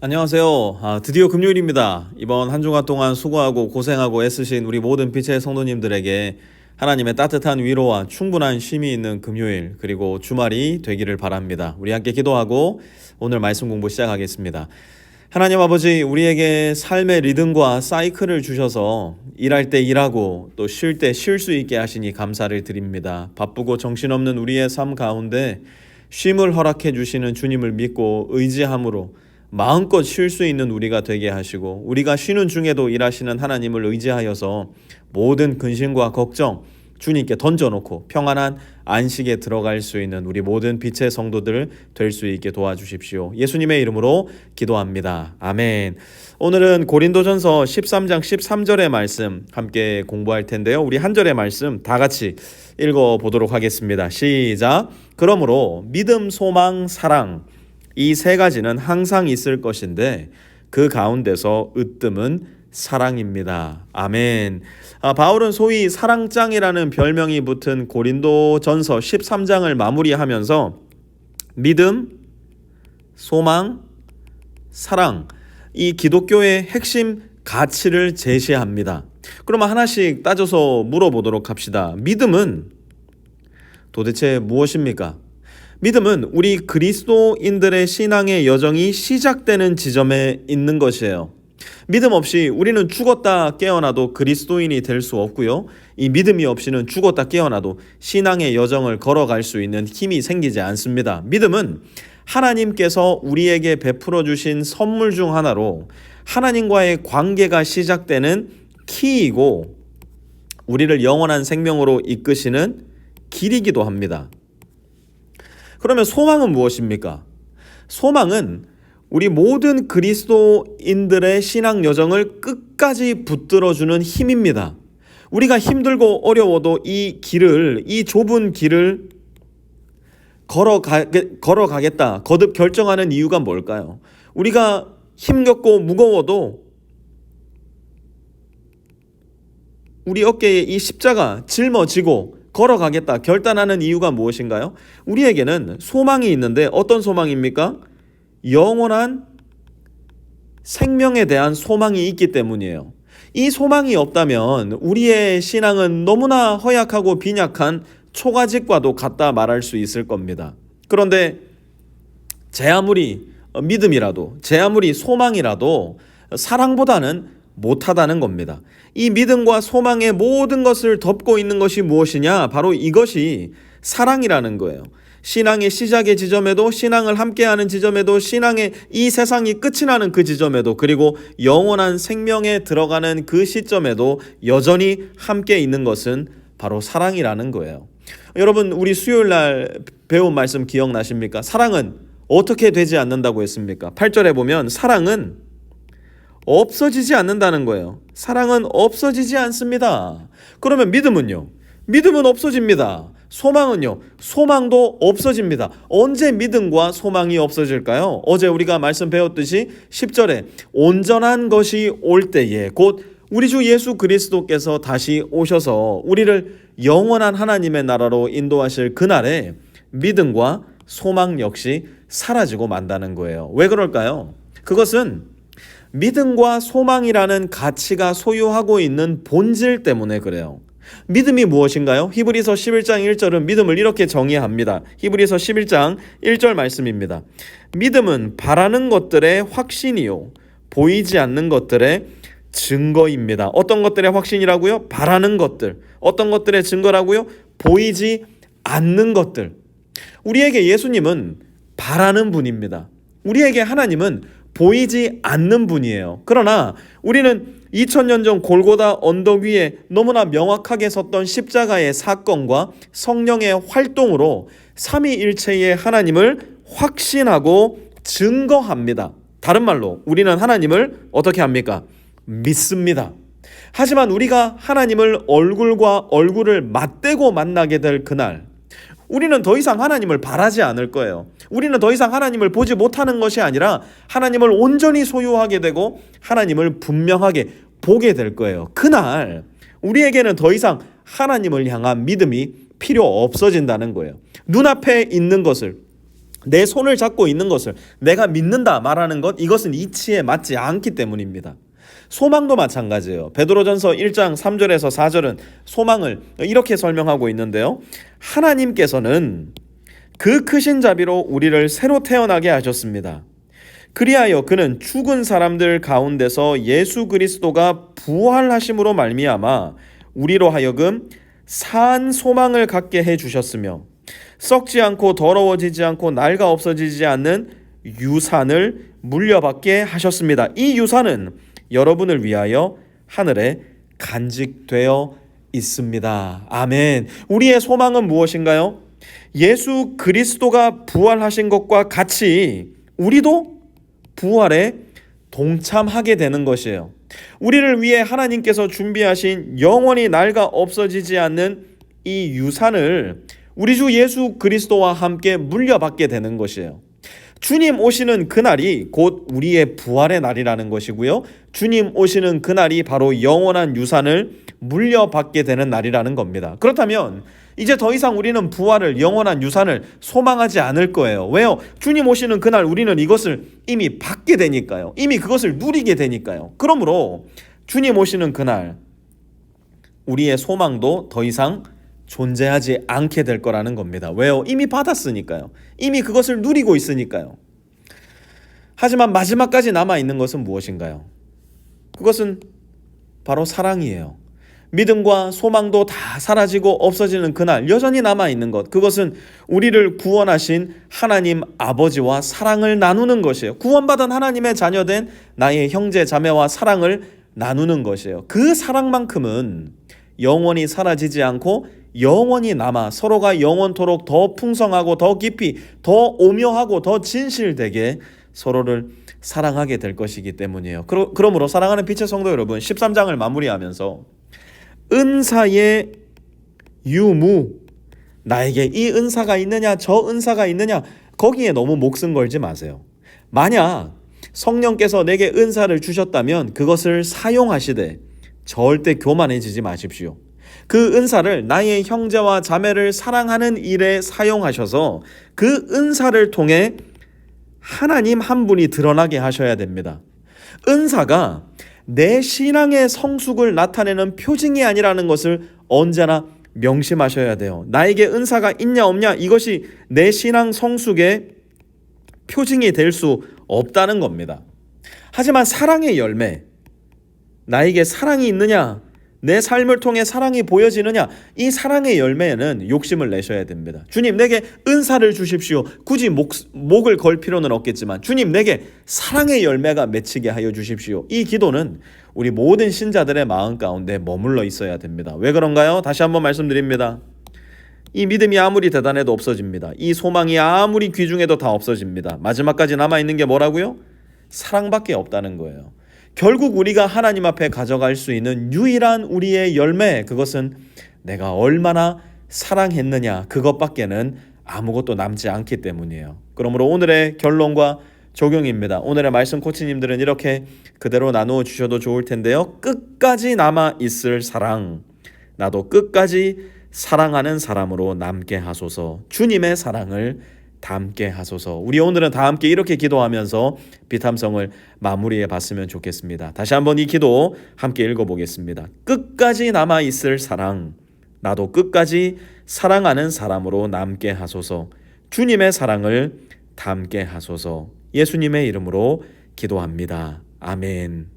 안녕하세요. 아, 드디어 금요일입니다. 이번 한 주간 동안 수고하고 고생하고 애쓰신 우리 모든 빛의 성도님들에게 하나님의 따뜻한 위로와 충분한 쉼이 있는 금요일 그리고 주말이 되기를 바랍니다. 우리 함께 기도하고 오늘 말씀 공부 시작하겠습니다. 하나님 아버지 우리에게 삶의 리듬과 사이클을 주셔서 일할 때 일하고 또 쉴 때 쉴 수 있게 하시니 감사를 드립니다. 바쁘고 정신없는 우리의 삶 가운데 쉼을 허락해 주시는 주님을 믿고 의지함으로 마음껏 쉴 수 있는 우리가 되게 하시고 우리가 쉬는 중에도 일하시는 하나님을 의지하여서 모든 근심과 걱정 주님께 던져놓고 평안한 안식에 들어갈 수 있는 우리 모든 빛의 성도들 될 수 있게 도와주십시오. 예수님의 이름으로 기도합니다. 아멘. 오늘은 고린도전서 13장 13절의 말씀 함께 공부할 텐데요. 우리 한 절의 말씀 다 같이 읽어 보도록 하겠습니다. 시작. 그러므로 믿음, 소망, 사랑 이 세 가지는 항상 있을 것인데 그 가운데서 으뜸은 사랑입니다. 아멘. 아, 바울은 소위 사랑장이라는 별명이 붙은 고린도 전서 13장을 마무리하면서 믿음, 소망, 사랑 이 기독교의 핵심 가치를 제시합니다. 그러면 하나씩 따져서 물어보도록 합시다. 믿음은 도대체 무엇입니까? 믿음은 우리 그리스도인들의 신앙의 여정이 시작되는 지점에 있는 것이에요. 믿음 없이 우리는 죽었다 깨어나도 그리스도인이 될 수 없고요. 이 믿음이 없이는 죽었다 깨어나도 신앙의 여정을 걸어갈 수 있는 힘이 생기지 않습니다. 믿음은 하나님께서 우리에게 베풀어 주신 선물 중 하나로 하나님과의 관계가 시작되는 키이고 우리를 영원한 생명으로 이끄시는 길이기도 합니다. 그러면 소망은 무엇입니까? 소망은 우리 모든 그리스도인들의 신앙 여정을 끝까지 붙들어주는 힘입니다. 우리가 힘들고 어려워도 이 길을, 이 좁은 길을 걸어가, 걸어가겠다, 거듭 결정하는 이유가 뭘까요? 우리가 힘겹고 무거워도 우리 어깨에 이 십자가 짊어지고 걸어가겠다 결단하는 이유가 무엇인가요? 우리에게는 소망이 있는데 어떤 소망입니까? 영원한 생명에 대한 소망이 있기 때문이에요. 이 소망이 없다면 우리의 신앙은 너무나 허약하고 빈약한 초가집과도 같다 말할 수 있을 겁니다. 그런데 제 아무리 믿음이라도, 제 아무리 소망이라도 사랑보다는 못하다는 겁니다. 이 믿음과 소망의 모든 것을 덮고 있는 것이 무엇이냐? 바로 이것이 사랑이라는 거예요. 신앙의 시작의 지점에도 신앙을 함께하는 지점에도 신앙의 이 세상이 끝이 나는 그 지점에도 그리고 영원한 생명에 들어가는 그 시점에도 여전히 함께 있는 것은 바로 사랑이라는 거예요. 여러분 우리 수요일 날 배운 말씀 기억나십니까? 사랑은 어떻게 되지 않는다고 했습니까? 8절에 보면 사랑은 없어지지 않는다는 거예요. 사랑은 없어지지 않습니다. 그러면 믿음은요? 믿음은 없어집니다. 소망은요? 소망도 없어집니다. 언제 믿음과 소망이 없어질까요? 어제 우리가 말씀 배웠듯이 10절에 온전한 것이 올 때에 곧 우리 주 예수 그리스도께서 다시 오셔서 우리를 영원한 하나님의 나라로 인도하실 그날에 믿음과 소망 역시 사라지고 만다는 거예요. 왜 그럴까요? 그것은 믿음과 소망이라는 가치가 소유하고 있는 본질 때문에 그래요. 믿음이 무엇인가요? 히브리서 11장 1절은 믿음을 이렇게 정의합니다. 히브리서 11장 1절 말씀입니다. 믿음은 바라는 것들의 확신이요. 보이지 않는 것들의 증거입니다. 어떤 것들의 확신이라고요? 바라는 것들. 어떤 것들의 증거라고요? 보이지 않는 것들. 우리에게 예수님은 바라는 분입니다. 우리에게 하나님은 보이지 않는 분이에요. 그러나 우리는 2000년 전 골고다 언덕 위에 너무나 명확하게 섰던 십자가의 사건과 성령의 활동으로 삼위일체의 하나님을 확신하고 증거합니다. 다른 말로 우리는 하나님을 어떻게 합니까? 믿습니다. 하지만 우리가 하나님을 얼굴과 얼굴을 맞대고 만나게 될 그날 우리는 더 이상 하나님을 바라지 않을 거예요. 우리는 더 이상 하나님을 보지 못하는 것이 아니라 하나님을 온전히 소유하게 되고 하나님을 분명하게 보게 될 거예요. 그날 우리에게는 더 이상 하나님을 향한 믿음이 필요 없어진다는 거예요. 눈앞에 있는 것을 내 손을 잡고 있는 것을 내가 믿는다 말하는 것 이것은 이치에 맞지 않기 때문입니다. 소망도 마찬가지예요. 베드로전서 1장 3절에서 4절은 소망을 이렇게 설명하고 있는데요. 하나님께서는 그 크신 자비로 우리를 새로 태어나게 하셨습니다. 그리하여 그는 죽은 사람들 가운데서 예수 그리스도가 부활하심으로 말미암아 우리로 하여금 산 소망을 갖게 해 주셨으며 썩지 않고 더러워지지 않고 낡아 없어지지 않는 유산을 물려받게 하셨습니다. 이 유산은 여러분을 위하여 하늘에 간직되어 있습니다. 아멘. 우리의 소망은 무엇인가요? 예수 그리스도가 부활하신 것과 같이 우리도 부활에 동참하게 되는 것이에요. 우리를 위해 하나님께서 준비하신 영원히 낡아 없어지지 않는 이 유산을 우리 주 예수 그리스도와 함께 물려받게 되는 것이에요. 주님 오시는 그날이 곧 우리의 부활의 날이라는 것이고요. 주님 오시는 그날이 바로 영원한 유산을 물려받게 되는 날이라는 겁니다. 그렇다면 이제 더 이상 우리는 부활을 영원한 유산을 소망하지 않을 거예요. 왜요? 주님 오시는 그날 우리는 이것을 이미 받게 되니까요. 이미 그것을 누리게 되니까요. 그러므로 주님 오시는 그날 우리의 소망도 더 이상 존재하지 않게 될 거라는 겁니다. 왜요? 이미 받았으니까요. 이미 그것을 누리고 있으니까요. 하지만 마지막까지 남아 있는 것은 무엇인가요? 그것은 바로 사랑이에요. 믿음과 소망도 다 사라지고 없어지는 그날 여전히 남아 있는 것 그것은 우리를 구원하신 하나님 아버지와 사랑을 나누는 것이에요. 구원받은 하나님의 자녀된 나의 형제 자매와 사랑을 나누는 것이에요. 그 사랑만큼은 영원히 사라지지 않고 영원히 남아 서로가 영원토록 더 풍성하고 더 깊이 더 오묘하고 더 진실되게 서로를 사랑하게 될 것이기 때문이에요. 그러, 그러므로 사랑하는 빛의 성도 여러분 13장을 마무리하면서 은사의 유무 나에게 이 은사가 있느냐 저 은사가 있느냐 거기에 너무 목숨 걸지 마세요. 만약 성령께서 내게 은사를 주셨다면 그것을 사용하시되 절대 교만해지지 마십시오. 그 은사를 나의 형제와 자매를 사랑하는 일에 사용하셔서 그 은사를 통해 하나님 한 분이 드러나게 하셔야 됩니다. 은사가 내 신앙의 성숙을 나타내는 표징이 아니라는 것을 언제나 명심하셔야 돼요. 나에게 은사가 있냐 없냐 이것이 내 신앙 성숙의 표징이 될 수 없다는 겁니다. 하지만 사랑의 열매, 나에게 사랑이 있느냐, 내 삶을 통해 사랑이 보여지느냐, 이 사랑의 열매에는 욕심을 내셔야 됩니다. 주님, 내게 은사를 주십시오. 굳이 목, 목을 걸 필요는 없겠지만, 주님, 내게 사랑의 열매가 맺히게 하여 주십시오. 이 기도는 우리 모든 신자들의 마음 가운데 머물러 있어야 됩니다. 왜 그런가요? 다시 한번 말씀드립니다. 이 믿음이 아무리 대단해도 없어집니다. 이 소망이 아무리 귀중해도 다 없어집니다. 마지막까지 남아있는 게 뭐라고요? 사랑밖에 없다는 거예요. 결국 우리가 하나님 앞에 가져갈 수 있는 유일한 우리의 열매, 그것은 내가 얼마나 사랑했느냐, 그것밖에는 아무것도 남지 않기 때문이에요. 그러므로 오늘의 결론과 적용입니다. 오늘의 말씀 코치님들은 이렇게 그대로 나누어 주셔도 좋을 텐데요. 끝까지 남아 있을 사랑. 나도 끝까지 사랑하는 사람으로 남게 하소서. 주님의 사랑을 담게 하소서. 우리 오늘은 다 함께 이렇게 기도하면서 비탐성을 마무리해 봤으면 좋겠습니다. 다시 한번 이 기도 함께 읽어 보겠습니다. 끝까지 남아 있을 사랑. 나도 끝까지 사랑하는 사람으로 남게 하소서. 주님의 사랑을 담게 하소서. 예수님의 이름으로 기도합니다. 아멘.